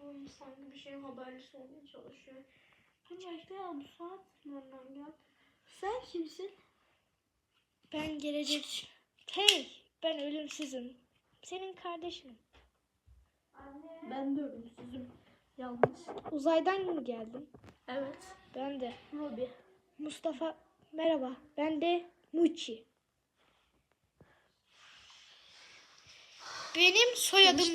böyle sanki bir şeyin haberlisi olmaya çalışıyor. Hani işte ya bu saat nereden gel? Sen kimsin? Ben gelecek... Hey! Ben ölümsüzüm. Senin kardeşim. Ben de ölümsüzüm. Yalnız. Uzaydan mı geldin? Evet. Ben de. Robi. Mustafa merhaba. Ben de Muçi. Benim soyadım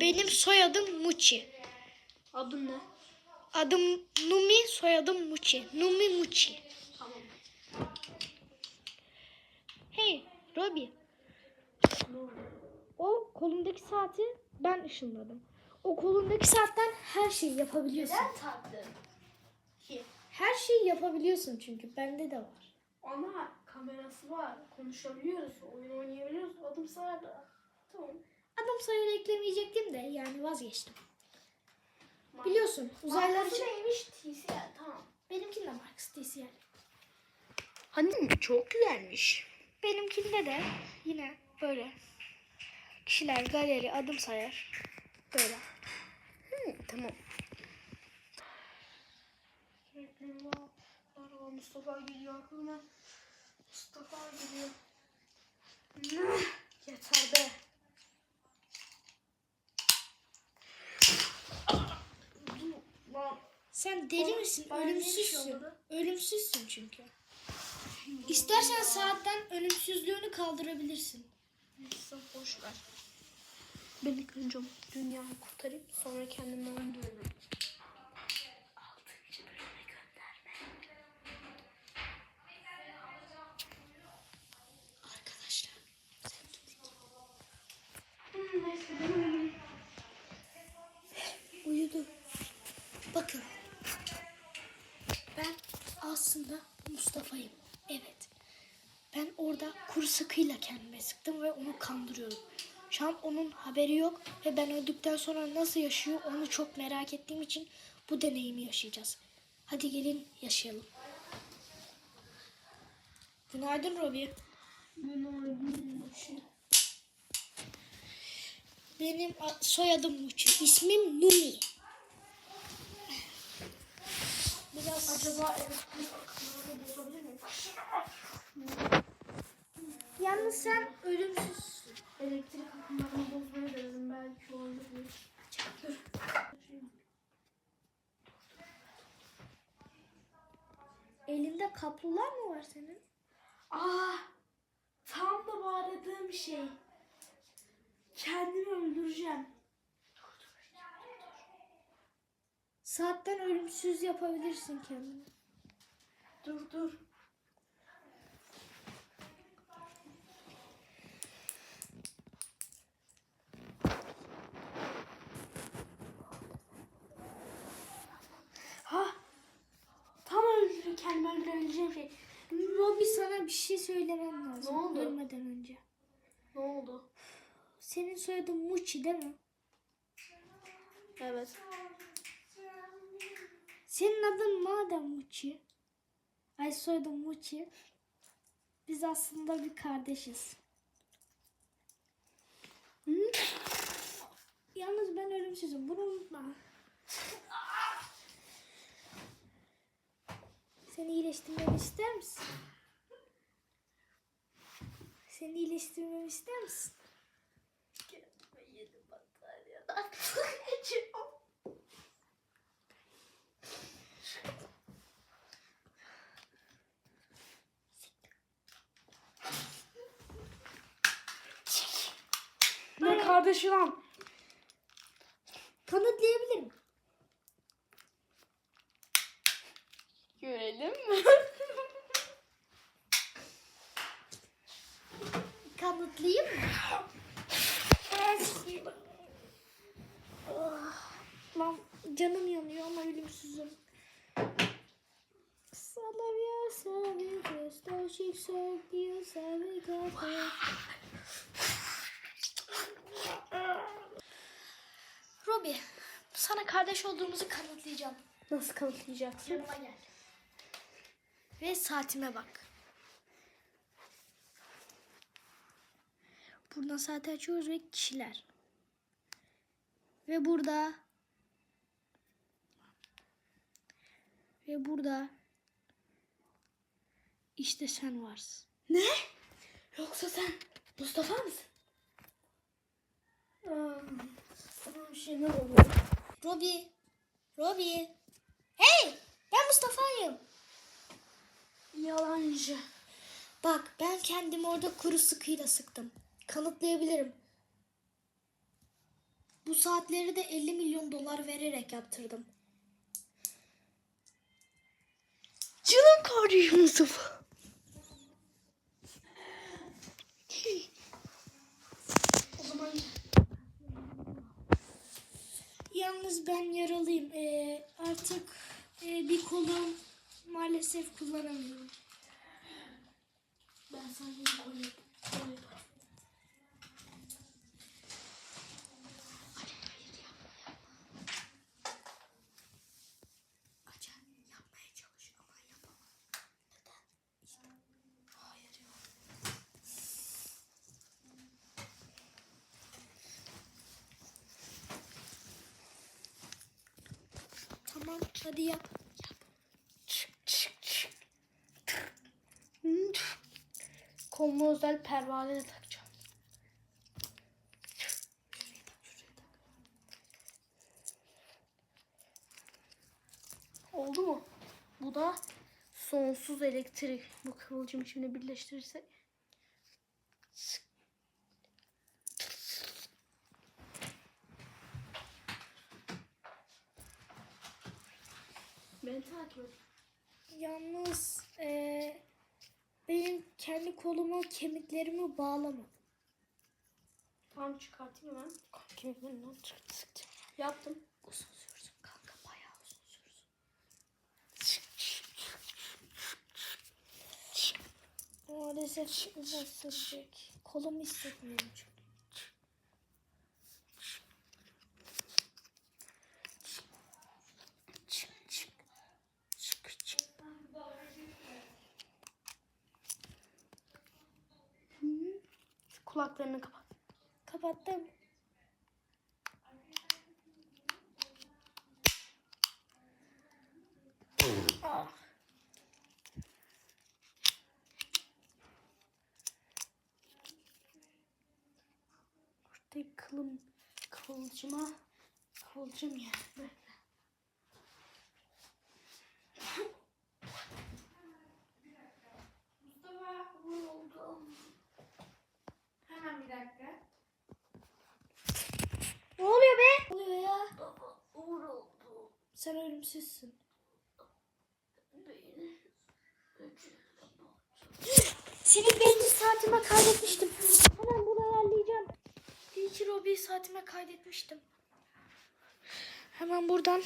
benim soyadım Muçi. Adın ne? Adım Numi, soyadım Muçi. Numi Muçi. Tamam. Hey, Robi. O kolundaki saati ben ışınladım. O kolundaki saatten her şeyi yapabiliyorsun. taktın? Ki. Her şeyi yapabiliyorsun çünkü bende de var. Ama kamerası var. Konuşabiliyoruz. Oyun oynayabiliyoruz. Adım sağda. Tamam. Adam sayılı eklemeyecektim de yani vazgeçtim. Biliyorsun uzaylılar için neymiş? TCL. Tamam. benimkinde Marx TCL. Hani çok güzelmiş. Benimkinde de yine böyle kişiler, galeri, adım sayar. Böyle. tamam. Merhaba Mustafa geliyor aklıma. Mustafa geliyor. Yeter be. Lan Sen deli Oğlum, misin? bir şey Ölümsüzsün. olmadı? Ölümsüzsün çünkü. İstersen saatten ölümsüzlüğünü kaldırabilirsin. Neyse boş ver. Ben ilk önce dünyayı kurtarayım sonra kendimi öldürürüm. Altıncı bölüme gönderme. Arkadaşlar. Hmm, neyse benim Uyudu. Bakın. Ben aslında Mustafa'yım. Evet. Ben orada kuru sıkıyla kendime sıktım ve onu kandırıyorum. Şu an onun haberi yok ve ben öldükten sonra nasıl yaşıyor onu çok merak ettiğim için bu deneyimi yaşayacağız. Hadi gelin yaşayalım. Günaydın Robi. Benim a- soyadım Muçi. İsmim Numi. Biraz Acaba akımlarını bozabilir miyim? Yalnız sen ölümsüzsün. Elektrik akımlarını bozmaya denedim belki. Dur. Elinde kaplular mı var senin? Aa, tam da bu aradığım şey. Kendimi öldüreceğim. Saatten ölümsüz yapabilirsin kendini. Dur dur. Ha. Tam öldürü kendimi öldürebileceğim şey. Robi sana bir şey söylemem lazım. Ne oldu? Ölmeden önce. Ne oldu? Senin soyadın Muçi değil mi? Evet. Senin adın madem Muçi. Ay soyadın Muçi. Biz aslında bir kardeşiz. Yalnız ben ölümsüzüm. Bunu unutma. Seni iyileştirmemi ister misin? Seni iyileştirmemi ister misin? Yedi bataryadan. Ne kardeşi lan? Kanıtlayabilirim. Görelim mi? Kanıtlayayım mı? Ah, Lan canım yanıyor ama ölümsüzüm. Salavya savi stoşik soğuyor savi kafe. Robi, sana kardeş olduğumuzu kanıtlayacağım. Nasıl kanıtlayacaksın? Yanıma gel. Ve saatime bak. Buradan saati açıyoruz ve kişiler. Ve burada ve burada işte sen varsın. Ne? Yoksa sen Mustafa mısın? Sana bir şeyler oluyor. Robi. Robi. Hey! Ben Mustafa'yım. Yalancı. Bak ben kendimi orada kuru sıkıyla sıktım. Kanıtlayabilirim. Bu saatleri de 50 milyon dolar vererek yaptırdım. Canım kardeşim Mustafa. o zaman Yalnız ben yaralıyım. Ee, artık e, bir kolum maalesef kullanamıyorum. ben sana bir koyayım. koyayım. Acar yapmaya çalış ama yapamam. Neden? İşte hayır yok. Tamam hadi yap. Yap. Koluma özel pervane de takacağım. Oldu mu? Bu da sonsuz elektrik. Bu kıvılcım içine birleştirirsek. Beni takip et. Yalnız eee, benim kendi koluma kemiklerimi bağlamadım. Tamam çıkartayım hemen. Kemiklerinden çıktı sıkacağım. Yaptım. Uzun sürsün kanka bayağı uzun sürsün. Maalesef uzun sürecek. Kolumu hissetmiyorum çünkü. Kulaklarını kapat. Kapattım. Ah. Buradaki kılım kıvılcıma kıvılcım yani. Bekle. Mustafa vuruldum. Hemen bir dakika. Ne oluyor be? Ne oluyor ya? Baba vuruldum. Sen ölümsüzsün. Senin benim saatime kaydetmiştim. Hemen bunu ayarlayacağım. İyi ki Robi'yi saatime kaydetmiştim. Hemen buradan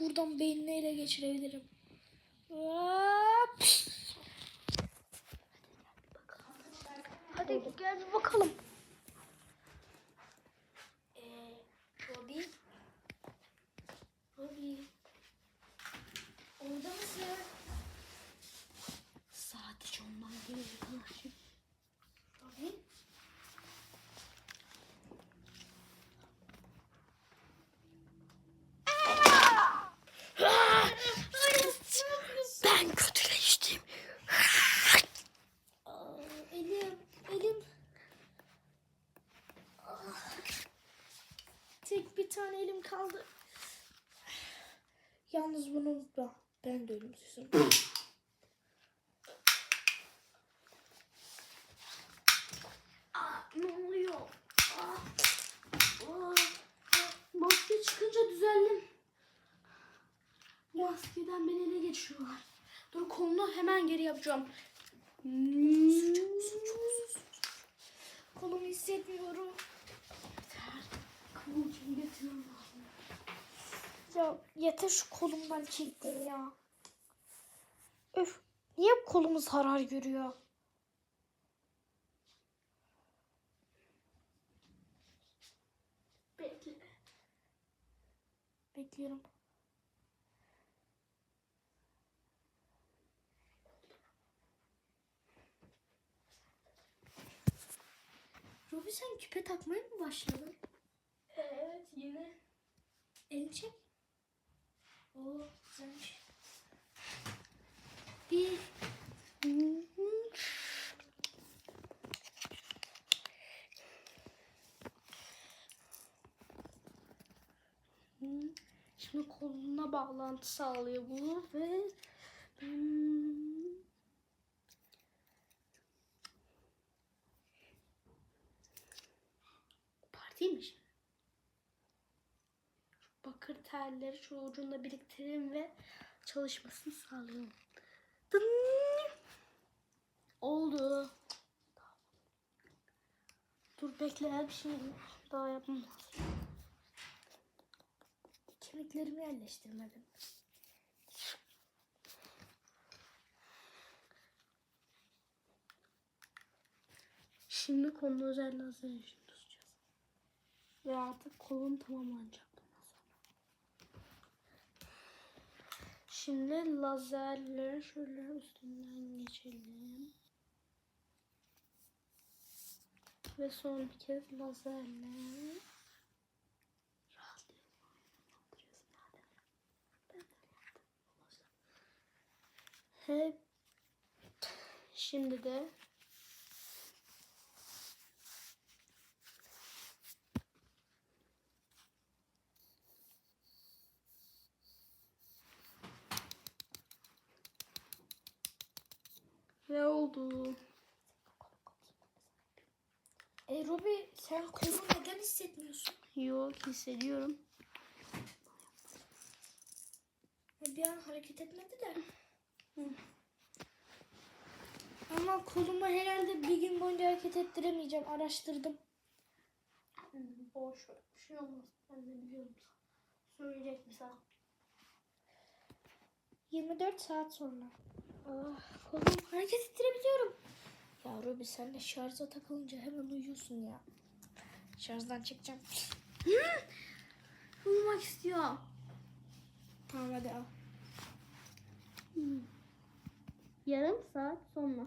Buradan beynini ele geçirebilirim. Hop. Hadi gel bakalım. Ee, Robi. Robi. Orada mısın? Sadece ondan geliyor. Robi. Ben kötüleştim. Aa, elim, elim. Ah. Tek bir tane elim kaldı. Yalnız bunu unutma. Ben de ölümsüzüm. Aa, ne oluyor? Aa, aa, maske çıkınca düzeldim. Maskeden beni ele geçiriyorlar. Dur kolunu hemen geri yapacağım. Kolumu hissetmiyorum. Ya yeter şu kolumdan çektin ya. Öf. Niye bu kolum zarar görüyor? Bekle. Bekliyorum. Robi sen küpe takmaya mı başladın? Evet yine. Elini çek. Oo güzelmiş. Bir. Şimdi koluna bağlantı sağlıyor bu ve hmm, partiymiş. Şu bakır telleri şu biriktirin ve çalışmasını sağlayalım. Dın! Oldu. Dur bekle bir şey daha yapmam lazım. Kemiklerimi yerleştirmedim. Şimdi konu özel lazer işini tutacağız. Ve artık kolun tamamlanacak bundan sonra. Şimdi lazerleri şöyle üstünden geçelim. Ve son bir kez lazerle. Hep şimdi de Ne oldu? E Robi sen kolunu neden hissetmiyorsun? Yok hissediyorum. E, Bir an hareket etmedi de. Ama kolumu herhalde bir gün boyunca hareket ettiremeyeceğim. Araştırdım. Boş ver. Bir şey olmaz. Ben de biliyorum. Söyleyecek mi sana? 24 saat sonra. Ah, kolum. Hareket ettirebiliyorum. Ya Robi sen de şarja takılınca hemen uyuyorsun ya. Şarjdan çekeceğim. Uyumak istiyor. Tamam hadi al. Yarım saat sonra.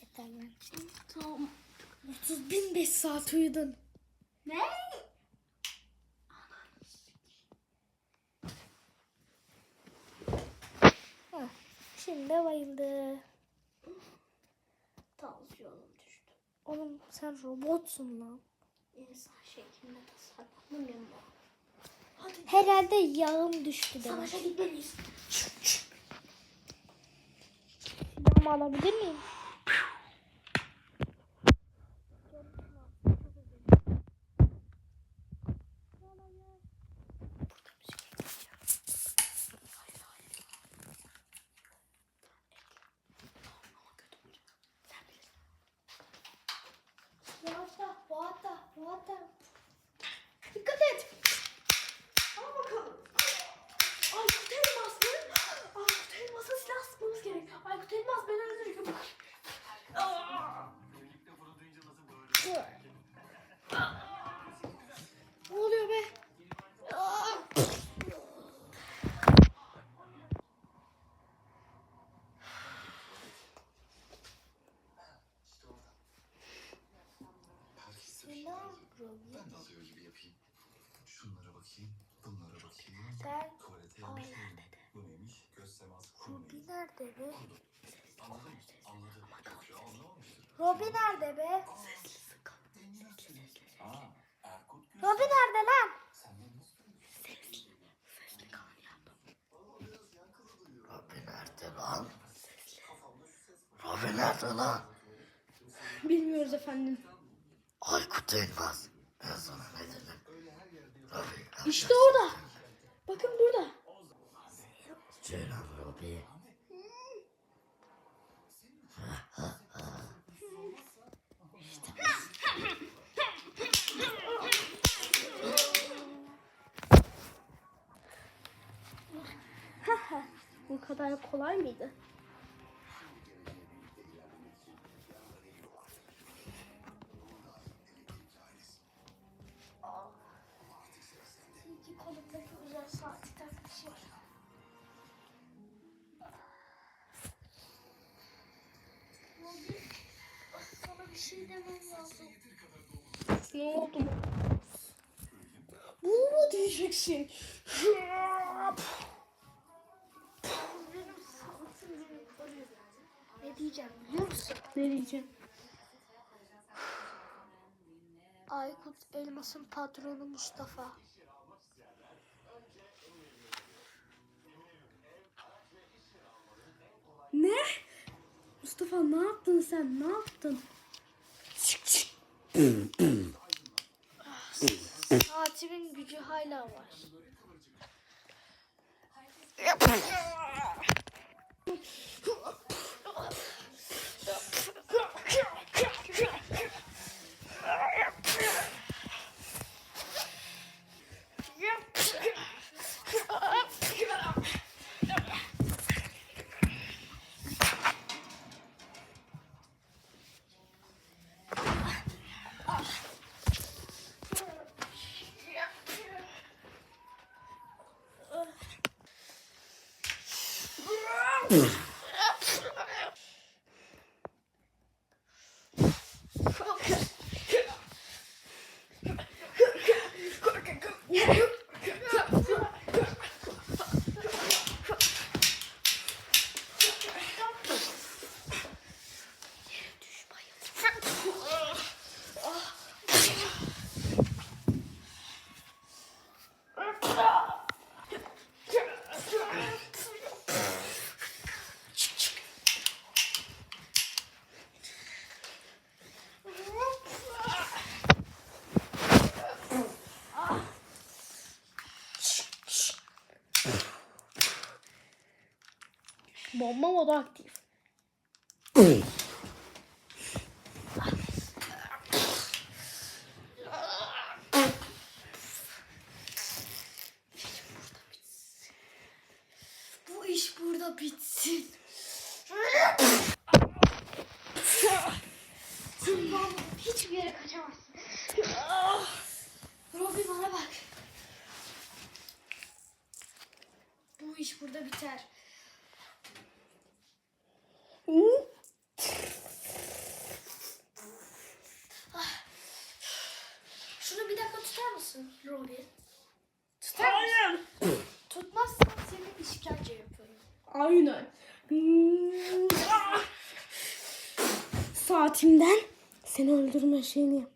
Yeter lan. Tamam. 30 bin 5 saat uyudun. Ne? Şimdi bayıldı. Tansiyonum düştü. Oğlum sen robotsun lan. İnsan şeklinde tasarlanmıyor mu? Hadi Herhalde yağım düştü demek. savaşa gitmeliyiz. Silahımı alabilir miyim? Tchau! Robi nerede be? Anladın mı? Robi nerede be? Aa, Erkut. Robi nerede lan? Sen nasıl? Robin nerede lan? Robin nerede lan? Bilmiyoruz efendim. Aykut Elmas. Ben sana ne dedim? Nerede? İşte orada. Bakın burada. Ceylan Robin. Bu kadar kolay mıydı? Diyeceğim? Aykut Elmas'ın patronu Mustafa. Ne? Mustafa ne yaptın sen? Ne yaptın? Saatimin gücü hala var. Bomba modu aktif. Bu iş burada bitsin. Sen hiçbir yere kaçamazsın. Robi bana bak. Bu iş burada biter. Ah. Şunu bir dakika tutar mısın Robi? Tutar mısın? Hayır. Tutmazsan seni işkence yaparım. Aynen. Hmm, ah! Saatimden seni öldürme şeyini yap.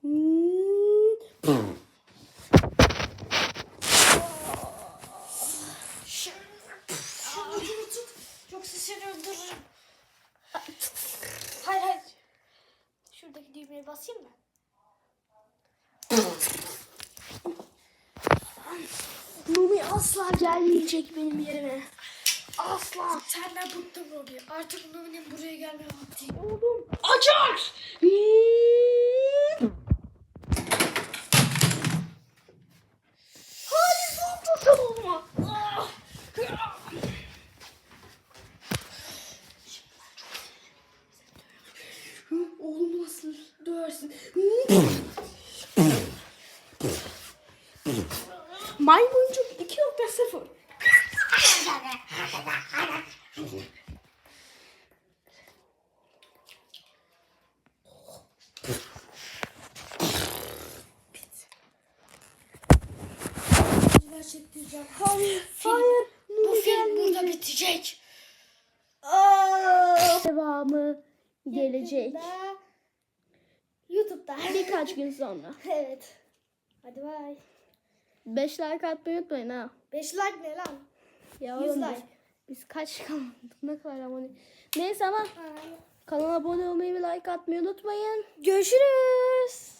Hmm. Şunu ucunu tut. Yoksa seni öldürürüm. Hayır hayır. Şuradaki düğmeye basayım mı? Numi asla gelmeyecek benim yerime. Asla. Senden bıktım Robi. Artık Numi'nin buraya gelme vakti. Oğlum. Açar. Hmm. Hadi dur savunma. Ah. Hı, Oğlum nasıl döversin? Hı. Maymuncuk 2.0 Çektireceğim. Hayır, Film- hayır. Bu film burada bitecek. Devamı gelecek. YouTube'da. Birkaç gün sonra. evet. Hadi bay. 5 like atmayı unutmayın ha. 5 like ne lan? Ya 100 oğlum like. biz, biz kaç kaldık ne kadar abone. Neyse ama Ay. kanala abone olmayı ve like atmayı unutmayın. Görüşürüz.